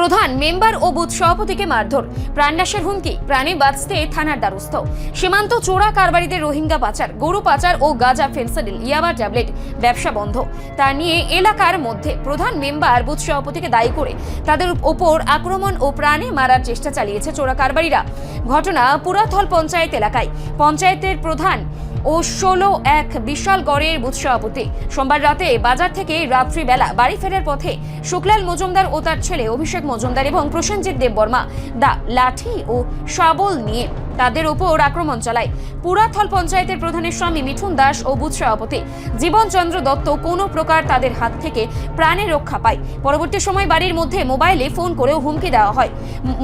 প্রধান মেম্বার ও বুথ সভাপতিকে মারধর। প্রাণনাশের হুমকি, প্রাণে বাঁচতে থানার দ্বারস্থ। সীমান্ত চোরা কারবারিদের রোহিঙ্গা পাচার, গরু পাচার ও গাঁজা ফেন্সাডিল ইয়াবা ট্যাবলেট, ব্যবসা বন্ধ। তা নিয়ে এলাকার মধ্যে প্রধান মেম্বার, বুথ সভাপতিকে দায়ী করে তাদের ওপর আক্রমণ ও প্রাণে মারার চেষ্টা চালিয়েছে চোরা কারবারিরা। ঘটনা পুরাথল পঞ্চায়েত এলাকায়। পঞ্চায়েতের প্রধান ও ষোলো এক বিশাল গড়ের সভাপতি। সোমবার রাতে বাজার থেকে রাত্রিবেলা বাড়ি ফেরার পথে শুক্লাল মজুমদার ও তার ছেলে অভিষেক মজুমদার এবং প্রসেনজিৎ দেববর্মা দা লাঠি ও শাবল নিয়ে তাদের ওপর আক্রমণ চালায়। পুরাথল পঞ্চায়েতের প্রধানের স্বামী মিঠুন দাস ও বুথ সভাপতি জীবনচন্দ্র দত্ত কোনো প্রকার তাদের হাত থেকে প্রাণে রক্ষা পায়। পরবর্তী সময় বাড়ির মধ্যে মোবাইলে ফোন করেও হুমকি দেওয়া হয়।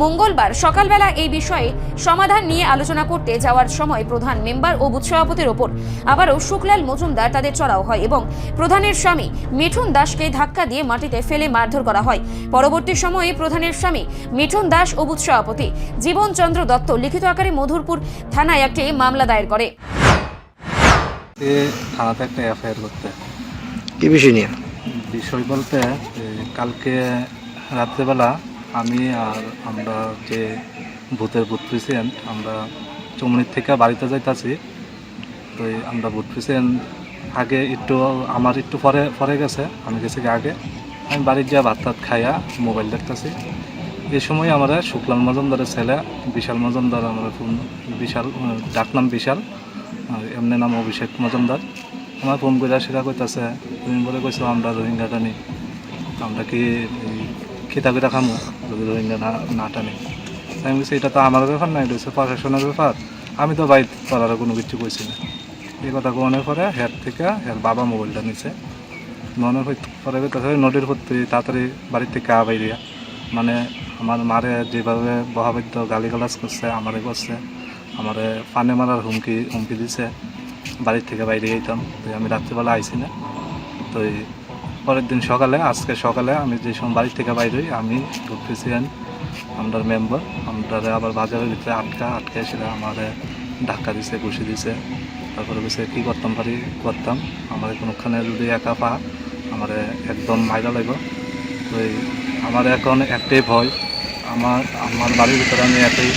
মঙ্গলবার সকালবেলা এই বিষয়ে সমাধান নিয়ে আলোচনা করতে যাওয়ার সময় প্রধান মেম্বার ও বুথ সভাপতির ওপর আবারও শুক্লাল মজুমদার তাদের চড়াও হয় এবং প্রধানের স্বামী মিঠুন দাসকে ধাক্কা দিয়ে মাটিতে ফেলে মারধর করা হয়। পরবর্তী সময়ে প্রধানের স্বামী মিঠুন দাস ও বুথ সভাপতি জীবনচন্দ্র দত্ত লিখিত আকারে মধুরপুর থানায় একটি মামলা দায়ের করে। এ থানাতে একটা এফআইআর করতে। কি বিষয় নিয়ে? বিষয় বলতে কালকে রাত্রেবেলা আমি আর আমরা যে ভূতের বুথ প্রেসিডেন্ট আমরা চমনির থেকে বাড়িতে যাইতাছি। তো এই আমরা বুথ প্রেসিডেন্ট আগে একটু আমার একটু পরে পরে গেছে আমি গেছি আগে। আমি বাড়ির যা ভাত টাত খাইয়া মোবাইল দেখতেছি। এই সময় আমরা শুক্লাল মজুমদারের ছেলে, বিশাল মজুমদার, আমরা ফোন, বিশাল ডাকনাম বিশাল, আর এমনি নাম অভিষেক মজুমদার। আমার ফোন করে সেটা কইতাছে, তুমি বলে কইছো আমরা রোহিঙ্গা টানি। আমরা কি খিতা করে খামো যদি রোহিঙ্গা না না টানি? আমি বলছি, এটা তো আমার ব্যাপার না, এটা হচ্ছে প্রশাসনের ব্যাপার। আমি তো বাইর করার কোনো কিছু কইছি না। এই কথা কোনের পরে হেড থেকে হের বাবা মোবাইলটা নিছে। মনে হয়, পরে কইতাছে নোটের প্রতি তাড়াতাড়ি বাড়ির থেকে আ বাইরিয়া মানে আমার মারে যেভাবে বহাবাদ্য গালিগালাজ করছে, আমারে করছে, আমারে পানে মারার হুমকি হুমকি দিছে, বাড়ির থেকে বাইরে যেতাম তো আমি রাত্রিবেলা আইছি না। তো পরের দিন সকালে, আজকে সকালে আমি যে সময় বাড়ির থেকে বাইরে আমি প্রেসিডেন্ট আমরার মেম্বার। আমরা আবার বাজারের ভিতরে আটকা, আটকে এসে আমার ধাক্কা দিছে, ঘুষি দিছে। তারপরে বলছে, কী করতাম পারি করতাম। আমার কোনোখানে যদি একা পা, আমার একদম মাইরা লাগবে তো আমার এখন একটাই ভয়। আমার আমার বাড়ির ভিতরে আমি একটাই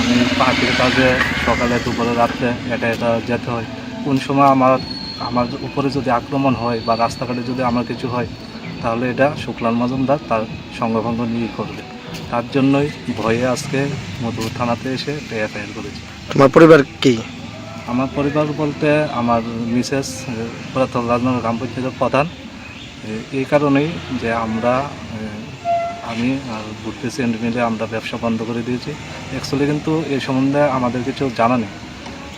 আমি পাখির কাজে সকালে দুপুরে রাত্রে একা এটা যেতে হয়। কোন সময় আমার আমার উপরে যদি আক্রমণ হয় বা রাস্তাঘাটে যদি আমার কিছু হয় তাহলে এটা শুক্লাল মজুমদার তার সঙ্গভঙ্গ নিয়ে করবে। তার জন্যই ভয়ে আজকে মধুর থানাতে এসে এফআইআর করেছি। তোমার পরিবার কি? আমার পরিবার বলতে আমার মিসেস পুরাতন রাজনগর গ্রাম পঞ্চায়েতের প্রধান। এই কারণেই যে আমরা আমি আর বুথ প্রেসিডেন্ট মিলে আমরা ব্যবসা বন্ধ করে দিয়েছি। অ্যাকচুয়ালি কিন্তু এই সম্বন্ধে আমাদের কিছু জানা নেই।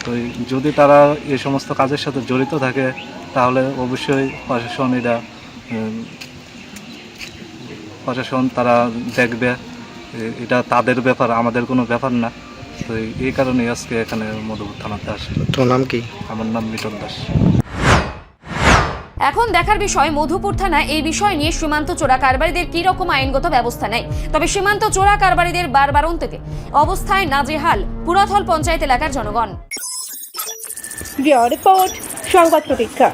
তো যদি তারা এই সমস্ত কাজের সাথে জড়িত থাকে তাহলে অবশ্যই প্রশাসন এটা প্রশাসন তারা দেখবে। এটা তাদের ব্যাপার আমাদের কোনো ব্যাপার না। তো এই- কারণে আজকে এখানে মধুপুর থানাতে আসে তোমার নাম কি? আমার নাম মিটন দাস। এখন দেখার বিষয়, মধুপুর থানা এই বিষয় নিয়ে সীমান্ত চোরা কারবারিদের কি রকম আইনগত ব্যবস্থা নেয়? তবে সীমান্ত চোরা কারবারিদের বারবারন্তিতে অবস্থায় নাজেহাল, পুরাথল পঞ্চায়েত এলাকার জনগণ। রিপোর্ট, সংবাদ প্রতীক্ষা।